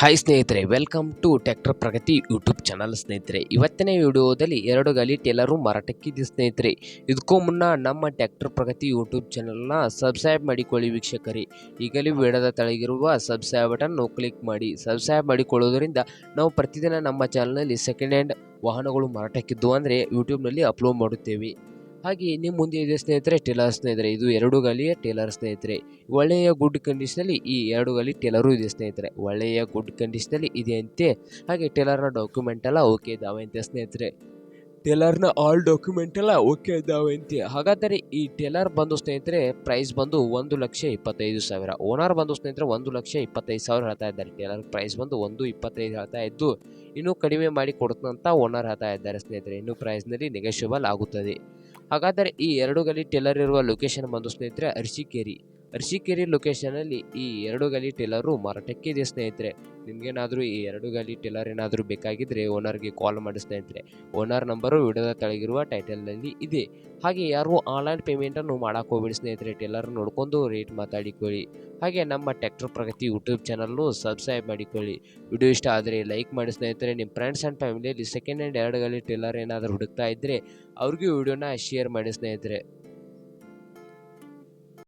Hi ಸ್ನೇಹಿತರೆ welcome to tractor Pragati YouTube channel ಸ್ನೇಹಿತರೆ. ಇವತ್ತಿನ ವಿಡಿಯೋದಲ್ಲಿ ಎರಡು ಗಲಿ ಟೇಲರು ಮಾರಾಟಕ್ಕಿದೆ ಸ್ನೇಹಿತರೆ. ಇದಕ್ಕೂ ಮುನ್ನ ನಮ್ಮ ಟ್ಯಾಕ್ಟರ್ ಪ್ರಗತಿ ಯೂಟ್ಯೂಬ್ ಚಾನಲ್ನ ಸಬ್ಸ್ಕ್ರೈಬ್ ಮಾಡಿಕೊಳ್ಳಿ ವೀಕ್ಷಕರೇ. ಈಗಲೇ ವಿಡಿಯೋದ ತಳಗಿರುವ ಸಬ್ಸ್ಕ್ರೈಬ್ ಬಟನ್ನು ಕ್ಲಿಕ್ ಮಾಡಿ. ಸಬ್ಸ್ಕ್ರೈಬ್ ಮಾಡಿಕೊಳ್ಳೋದರಿಂದ ನಾವು ಪ್ರತಿದಿನ ನಮ್ಮ ಚಾನಲ್ನಲ್ಲಿ ಸೆಕೆಂಡ್ ಹ್ಯಾಂಡ್ ವಾಹನಗಳು ಮಾರಾಟಕ್ಕಿದ್ದು ಅಂದರೆ ಯೂಟ್ಯೂಬ್ನಲ್ಲಿ ಅಪ್ಲೋಡ್ ಮಾಡುತ್ತೇವೆ. ಹಾಗೆ ನಿಮ್ಮ ಮುಂದೆ ಇದೆ ಸ್ನೇಹಿತರೆ, ಟೇಲರ್ ಸ್ನೇಹಿತರೆ, ಇದು ಎರಡು ಗಾಲಿಯ ಟೇಲರ್ ಸ್ನೇಹಿತರೆ. ಒಳ್ಳೆಯ ಗುಡ್ ಕಂಡೀಷನಲ್ಲಿ ಈ ಎರಡು ಗಾಲಿ ಟೇಲರು ಇದೆ ಸ್ನೇಹಿತರೆ. ಒಳ್ಳೆಯ ಗುಡ್ ಕಂಡೀಷನಲ್ಲಿ ಇದೆ ಅಂತೆ. ಹಾಗೆ ಟೇಲರ್ನ ಡಾಕ್ಯುಮೆಂಟ್ ಎಲ್ಲ ಓಕೆ ಇದ್ದಾವೆ ಅಂತೆ ಸ್ನೇಹಿತರೆ. ಟೇಲರ್ನ ಆಲ್ ಡಾಕ್ಯುಮೆಂಟ್ ಎಲ್ಲ ಓಕೆ ಇದ್ದಾವೆ ಅಂತೆ. ಹಾಗಾದರೆ ಈ ಟೇಲರ್ ಬಂದು ಸ್ನೇಹಿತರೆ ಪ್ರೈಸ್ ಬಂದು ಒಂದು ಲಕ್ಷ ಇಪ್ಪತ್ತೈದು ಸಾವಿರ. ಓನರ್ ಬಂದು ಸ್ನೇಹಿತರೆ, ಒಂದು ಲಕ್ಷ ಇಪ್ಪತ್ತೈದು ಸಾವಿರ ಹೇಳ್ತಾ ಇದ್ದಾರೆ. ಟೇಲರ್ ಪ್ರೈಸ್ ಬಂದು ಒಂದು ಇಪ್ಪತ್ತೈದು ಹೇಳ್ತಾ ಇದ್ದು, ಇನ್ನೂ ಕಡಿಮೆ ಮಾಡಿ ಕೊಡ್ತಂತ ಓನರ್ ಹೇಳ್ತಾ ಇದ್ದಾರೆ ಸ್ನೇಹಿತರೆ. ಇನ್ನೂ ಪ್ರೈಸ್ನಲ್ಲಿ ನೆಗೆಷಿಯಬಲ್ ಆಗುತ್ತದೆ. ಹಾಗಾದರೆ ಈ ಎರಡು ಗಲಿ ಟೇಲರ್ ಇರುವ ಲೊಕೇಶನ್ ಬಂದು ಸ್ನೇಹಿತರೆ ಅರ್ಶಿಕೇರಿ ಅರ್ಶಿಕೇರಿ ಲೊಕೇಶನಲ್ಲಿ ಈ ಎರಡು ಗಾಲಿ ಟೇಲರು ಮಾರಾಟಕ್ಕೆ ಇದೆ, ಸ್ನೇಹಿತರೆ. ನಿಮಗೇನಾದರೂ ಈ ಎರಡು ಗಾಲಿ ಟೇಲರ್ ಏನಾದರೂ ಬೇಕಾಗಿದ್ದರೆ ಓನರ್ಗೆ ಕಾಲ್ ಮಾಡಿ, ಸ್ನೇಹಿತರೆ. ಓನರ್ ನಂಬರು ವಿಡಿಯೋದ ತಳಗಿರುವ ಟೈಟಲ್ನಲ್ಲಿ ಇದೆ. ಹಾಗೆ ಯಾರು ಆನ್ಲೈನ್ ಪೇಮೆಂಟನ್ನು ಮಾಡಕ್ಕೆ ಹೋಗ್ಬೇಡಿ, ಸ್ನೇಹಿತರೆ. ಟೇಲರ್ ನೋಡ್ಕೊಂಡು ರೇಟ್ ಮಾತಾಡಿಕೊಳ್ಳಿ. ಹಾಗೆ ನಮ್ಮ ಟ್ರ್ಯಾಕ್ಟರ್ ಪ್ರಗತಿ ಯೂಟ್ಯೂಬ್ ಚಾನಲ್ನು ಸಬ್ಸ್ಕ್ರೈಬ್ ಮಾಡಿಕೊಳ್ಳಿ. ವಿಡಿಯೋ ಇಷ್ಟ ಆದರೆ ಲೈಕ್ ಮಾಡಿ, ಸ್ನೇಹಿತರೆ. ನಿಮ್ಮ ಫ್ರೆಂಡ್ಸ್ ಆ್ಯಂಡ್ ಫ್ಯಾಮಿಲಿಯಲ್ಲಿ ಸೆಕೆಂಡ್ ಹ್ಯಾಂಡ್ ಎರಡು ಗಾಲಿ ಟೇಲರ್ ಏನಾದರೂ ಹುಡುಕ್ತಾ ಇದ್ದರೆ ಅವ್ರಿಗೂ ವಿಡಿಯೋನ ಶೇರ್ ಮಾಡಿ, ಸ್ನೇಹಿತರೆ.